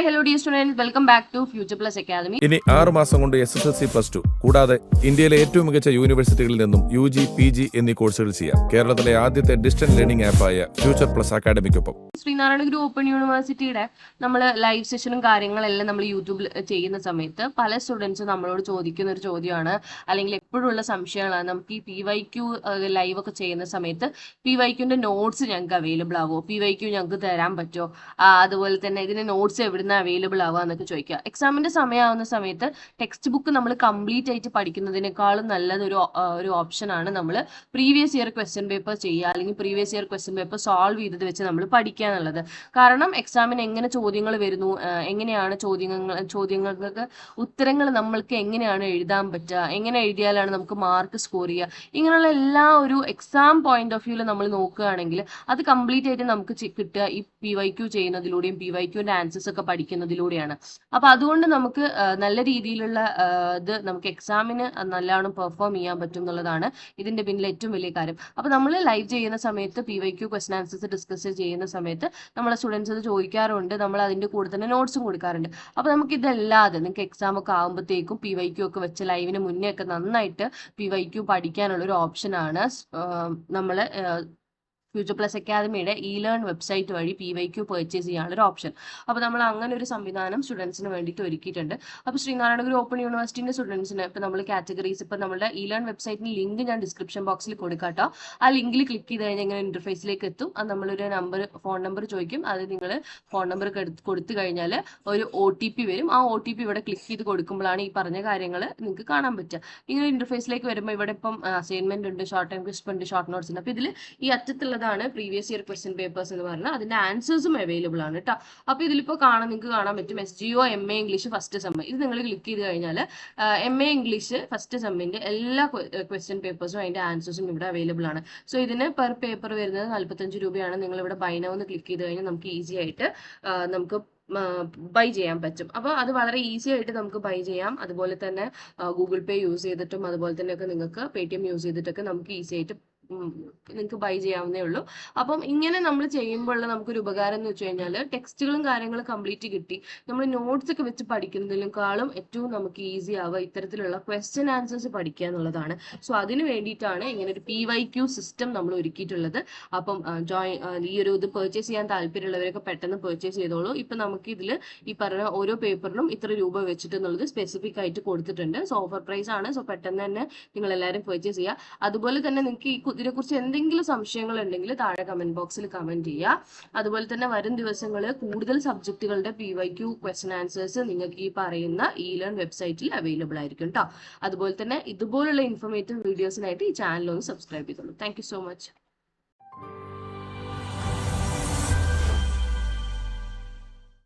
Hi hello dear students welcome back to future plus academy ഇനി ആറ് മാസം കൊണ്ട് S S L C plus two കൂടാതെ ഇന്ത്യയിലെ ഏറ്റവും മികച്ച യൂണിവേഴ്സിറ്റികളിൽ നിന്നും യു ജി പി ജി എന്നീ കോഴ്സുകൾ ചെയ്യാം. കേരളത്തിലെ ആദ്യത്തെ ഡിസ്റ്റന്റ് ലേണിംഗ് ആപ്പായ ഫ്യൂച്ചർ പ്ലസ് അക്കാദമിക്കൊപ്പം ശ്രീനാരായണഗുരു ഓപ്പൺ യൂണിവേഴ്സിറ്റിയുടെ നമ്മൾ ലൈവ് സെഷനും കാര്യങ്ങളെല്ലാം നമ്മൾ യൂട്യൂബിൽ ചെയ്യുന്ന സമയത്ത് പല സ്റ്റുഡൻസും നമ്മളോട് ചോദിക്കുന്ന ഒരു ചോദ്യമാണ്. അല്ലെങ്കിൽ എപ്പോഴുള്ള സംശയങ്ങളാണ്. നമുക്ക് ഈ പി വൈ ക്യു ലൈവ് ഒക്കെ ചെയ്യുന്ന സമയത്ത് പി വൈ ക്യൂന്റെ നോട്ട്സ് ഞങ്ങൾക്ക് അവൈലബിൾ ആവുമോ പി വൈ ക്യു ഞങ്ങൾക്ക് തരാൻ പറ്റുമോ അതുപോലെ തന്നെ ഇതിന്റെ നോട്ട്സ് എവിടുന്ന് അവൈലബിൾ ആവുക എന്നൊക്കെ ചോദിക്കുക. എക്സാമിന്റെ സമയമാവുന്ന സമയത്ത് ടെക്സ്റ്റ് ബുക്ക് നമ്മൾ കംപ്ലീറ്റ് ആയിട്ട് പഠിക്കുന്നതിനേക്കാളും നല്ലതൊരു ഒരു ഓപ്ഷനാണ് നമ്മൾ പ്രീവിയസ് ഇയർ ക്വസ്റ്റ്യൻ പേപ്പർ ചെയ്യുക. അല്ലെങ്കിൽ previous year question paper solve ചെയ്തത് വെച്ച് നമ്മൾ പഠിക്കുക എന്നുള്ളത്. കാരണം എക്സാമിന് എങ്ങനെ ചോദ്യങ്ങൾ വരുന്നു എങ്ങനെയാണ് ചോദ്യങ്ങൾ ചോദ്യങ്ങൾക്ക് ഉത്തരങ്ങൾ നമ്മൾക്ക് എങ്ങനെയാണ് എഴുതാൻ പറ്റുക എങ്ങനെ എഴുതിയാലാണ് നമുക്ക് മാർക്ക് സ്കോർ ചെയ്യുക ഇങ്ങനെയുള്ള എല്ലാ ഒരു എക്സാം പോയിന്റ് ഓഫ് വ്യൂവിൽ നമ്മൾ നോക്കുകയാണെങ്കിൽ അത് കംപ്ലീറ്റ് ആയിട്ട് നമുക്ക് കിട്ടുക ഈ പി വൈ ക്യു ചെയ്യുന്നതിലൂടെയും പി വൈ ക്യൂന്റെ ആൻസേഴ്സ് ഒക്കെ പഠിക്കുന്നതിലൂടെയാണ്. അപ്പൊ അതുകൊണ്ട് നമുക്ക് നല്ല രീതിയിലുള്ള ഇത് നമുക്ക് എക്സാമിന് നല്ലവണ്ണം പെർഫോം ചെയ്യാൻ പറ്റും എന്നുള്ളതാണ് ഇതിന്റെ പിന്നിൽ ഏറ്റവും വലിയ കാര്യം. അപ്പൊ നമ്മൾ ലൈവ് ചെയ്യുന്ന സമയത്ത് P Y Q question answers discuss ചെയ്യുന്ന സമയത്ത് നമ്മളെ സ്റ്റുഡൻസ് അത് ചോദിക്കാറുണ്ട്. നമ്മൾ അതിന്റെ കൂടെ തന്നെ നോട്ട്സും കൊടുക്കാറുണ്ട്. അപ്പൊ നമുക്ക് ഇതല്ലാതെ നിങ്ങൾക്ക് എക്സാം ഒക്കെ ആകുമ്പോഴത്തേക്കും പി വൈ ക്യു ഒക്കെ വെച്ച ലൈവിന് മുന്നേ ഒക്കെ നന്നായിട്ട് പി വൈ ക്യു പഠിക്കാനുള്ള ഒരു ഓപ്ഷനാണ് നമ്മൾ ഫ്യൂച്ചർ പ്ലസ് അക്കാദമിയുടെ ഇ ലേൺ വെബ്സൈറ്റ് വഴി പി വൈ ക്യു പർച്ചേസ് ചെയ്യാനുള്ള ഒരു ഓപ്ഷൻ അപ്പോൾ നമ്മൾ അങ്ങനെ ഒരു സംവിധാനം സ്റ്റുഡൻസിന് വേണ്ടിയിട്ട് ഒരുക്കിയിട്ടുണ്ട്. അപ്പോൾ ശ്രീനാരായണ ഗുരു ഓപ്പൺ യൂണിവേഴ്സിറ്റിന്റെ സ്റ്റുഡൻസിന് ഇപ്പോൾ നമ്മൾ കാറ്റഗറീസ് ഇപ്പോൾ നമ്മുടെ ഇ ലേൺ വെബ്സൈറ്റിന് ലിങ്ക് ഞാൻ ഡിസ്ക്രിപ്ഷൻ ബോക്സിൽ കൊടുക്കാട്ടോ ആ ലിങ്കിൽ ക്ലിക്ക് ചെയ്ത് കഴിഞ്ഞാൽ ഇങ്ങനെ ഇന്റർഫേസിലേക്ക് എത്തും. അത് നമ്മളൊരു നമ്പർ ഫോൺ നമ്പർ ചോദിക്കും. അത് നിങ്ങൾ ഫോൺ നമ്പർ കൊടുത്തു കഴിഞ്ഞാൽ ഒരു ഒ ടി പി വരും. ആ ഒ ടി പി ഇവിടെ ക്ലിക്ക് ചെയ്ത് കൊടുക്കുമ്പോഴാണ് ഈ പറഞ്ഞ കാര്യങ്ങൾ നിങ്ങൾക്ക് കാണാൻ പറ്റുക ഇങ്ങനെ ഇന്റർഫേസിലേക്ക് വരുമ്പോൾ ഇവിടെ ഇപ്പം അസൈൻമെന്റ് ഉണ്ട് ഷോർട്ട് ടൈം ക്വസ്റ്റ് ഉണ്ട് ഷോർട്ട് നോട്ട്സ് ഉണ്ട്. അപ്പോൾ ഇതിൽ ഈ അറ്റത്തുള്ളതാണ് പ്രീവിയസ് ഇയർ ക്വസ്റ്റ്യൻ പേപ്പേഴ്സ് എന്ന് പറഞ്ഞാൽ. അതിന്റെ ആൻസേഴ്സും അവൈലബിൾ ആണ് കേട്ടോ അപ്പോൾ ഇതിലിപ്പോൾ കാണാൻ നിങ്ങൾക്ക് കാണാൻ പറ്റും. S G O M A English first sem ഇത് നിങ്ങൾ ക്ലിക്ക് ചെയ്ത് കഴിഞ്ഞാൽ എം എ ഇംഗ്ലീഷ് ഫസ്റ്റ് സെമ്മിന്റെ എല്ലാ ക്വസ്റ്റ്യൻ പേപ്പേഴ്സും അതിന്റെ ആൻസേഴ്സും ഇവിടെ അവൈലബിൾ ആണ്. സോ ഇതിന് പെർ പേപ്പർ വരുന്നത് നാൽപ്പത്തഞ്ച് രൂപയാണ്. നിങ്ങൾ ഇവിടെ ബൈനോ എന്ന് ക്ലിക്ക് ചെയ്ത് കഴിഞ്ഞാൽ നമുക്ക് ഈസി ആയിട്ട് നമുക്ക് ബൈ ചെയ്യാൻ പറ്റും. അപ്പോൾ അത് വളരെ ഈസി ആയിട്ട് നമുക്ക് ബൈ ചെയ്യാം. അതുപോലെ തന്നെ ഗൂഗിൾ പേ യൂസ് ചെയ്തിട്ടും അതുപോലെ തന്നെയൊക്കെ നിങ്ങൾക്ക് പേ യൂസ് ചെയ്തിട്ടൊക്കെ നമുക്ക് ഈസി ആയിട്ട് നിങ്ങൾക്ക് ബൈ ചെയ്യാവുന്നേ ഉള്ളൂ. അപ്പം ഇങ്ങനെ നമ്മൾ ചെയ്യുമ്പോഴുള്ള നമുക്കൊരു ഉപകാരം എന്ന് വെച്ച് കഴിഞ്ഞാൽ ടെക്സ്റ്റുകളും കാര്യങ്ങളും കംപ്ലീറ്റ് കിട്ടി. നമ്മൾ നോട്ട്സ് ഒക്കെ വെച്ച് പഠിക്കുന്നതിനേക്കാളും ഏറ്റവും നമുക്ക് ഈസി ആവുക ഇത്തരത്തിലുള്ള ക്വസ്റ്റ്യൻ ആൻസേഴ്സ് പഠിക്കുക എന്നുള്ളതാണ്. സോ അതിന് വേണ്ടിയിട്ടാണ് ഇങ്ങനെ ഒരു പി വൈ ക്യൂ സിസ്റ്റം നമ്മൾ ഒരുക്കിയിട്ടുള്ളത്. അപ്പം ജോയിൻ ഈ ഒരു ഇത് പർച്ചേസ് ചെയ്യാൻ താല്പര്യമുള്ളവരൊക്കെ പെട്ടെന്ന് പർച്ചേസ് ചെയ്തോളൂ. ഇപ്പം നമുക്ക് ഇതിൽ ഈ പറഞ്ഞ ഓരോ പേപ്പറിനും ഇത്ര രൂപ വെച്ചിട്ട് എന്നുള്ളത് സ്പെസിഫിക് ആയിട്ട് കൊടുത്തിട്ടുണ്ട്. സോ ഓഫർ പ്രൈസ് ആണ്. സോ പെട്ടെന്ന് തന്നെ നിങ്ങൾ എല്ലാവരും പർച്ചേസ് ചെയ്യുക. അതുപോലെ തന്നെ നിങ്ങൾക്ക് ഈ ഇതിനെക്കുറിച്ച് എന്തെങ്കിലും സംശയങ്ങൾ ഉണ്ടെങ്കിൽ താഴെ കമന്റ് ബോക്സിൽ കമന്റ് ചെയ്യുക. അതുപോലെ തന്നെ വരും ദിവസങ്ങളിൽ കൂടുതൽ സബ്ജക്റ്റുകളുടെ P Y Q question answers നിങ്ങൾക്ക് ഈ പറയുന്ന ഇ ലേൺ വെബ്സൈറ്റിൽ അവൈലബിൾ ആയിരിക്കും കേട്ടോ അതുപോലെ തന്നെ ഇതുപോലുള്ള ഇൻഫോർമേറ്റീവ് വീഡിയോസിനായിട്ട് ഈ ചാനൽ ഒന്ന് സബ്സ്ക്രൈബ് ചെയ്തോളൂ. Thank so much